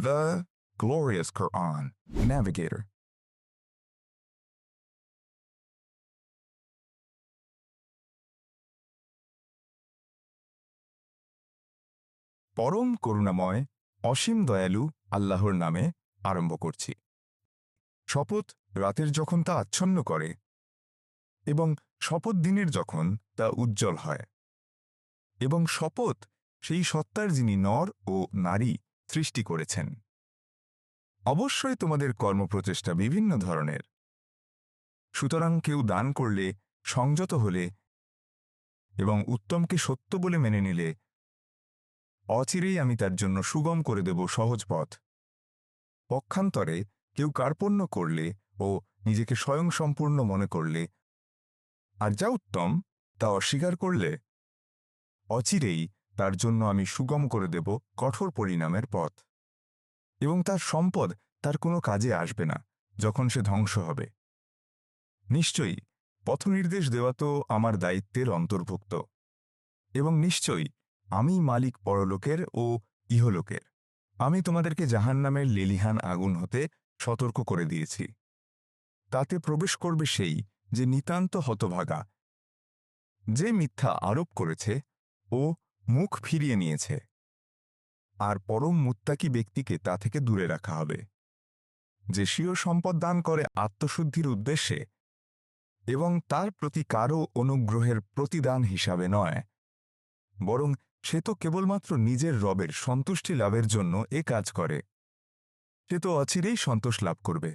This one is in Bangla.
The glorious Quran. Navigator. পরম করুণাময়, অসীম দয়ালু আল্লাহর নামে আরম্ভ করছি শপথ রাতের যখন তা আচ্ছন্ন করে এবং শপথ দিনের যখন তা উজ্জ্বল হয় এবং শপথ সেই সত্তার যিনি নর ও নারী সৃষ্টি করেছেন। অবশ্যই তোমাদের কর্মপ্রচেষ্টা বিভিন্ন ধরনের। সুতরাং কেউ দান করলে, সংযত হলে এবং উত্তমকে সত্য বলে মেনে নিলে, অচিরেই আমি তার জন্য সুগম করে দেব সহজ পথ। পক্ষান্তরে কেউ কার্পণ্য করলে ও নিজেকে স্বয়ংসম্পূর্ণ মনে করলে, আর যা উত্তম তা অস্বীকার করলে, অচিরেই তার জন্য আমি সুগম করে দেব কঠোর পরিণামের পথ। এবং তার সম্পদ তার কোনো কাজে আসবে না, যখন সে ধ্বংস হবে। নিশ্চয়ই, পথনির্দেশ দেওয়া তো আমার দায়িত্বের অন্তর্ভুক্ত। এবং নিশ্চয়ই, আমি মালিক পরলোকের ও ইহলোকের। আমি তোমাদেরকে জাহান্নামের লেলিহান আগুন হতে সতর্ক করে দিয়েছি। তাতে প্রবেশ করবে সেই যে নিতান্ত হতভাগা। যে মিথ্যা আরোপ করেছে ও মুখ ফিরিয়ে নিয়েছে। আর পরম মুত্তাকি ব্যক্তিকে তা থেকে দূরে রাখা হবে। যে স্বীয় সম্পদ দান করে আত্মশুদ্ধির উদ্দেশ্যে এবং তার প্রতি কারও অনুগ্রহের প্রতিদান হিসাবে নয়। বরং সে তো কেবলমাত্র নিজের রবের সন্তুষ্টি লাভের জন্য এ কাজ করে। সে তো অচিরেই সন্তোষ লাভ করবে।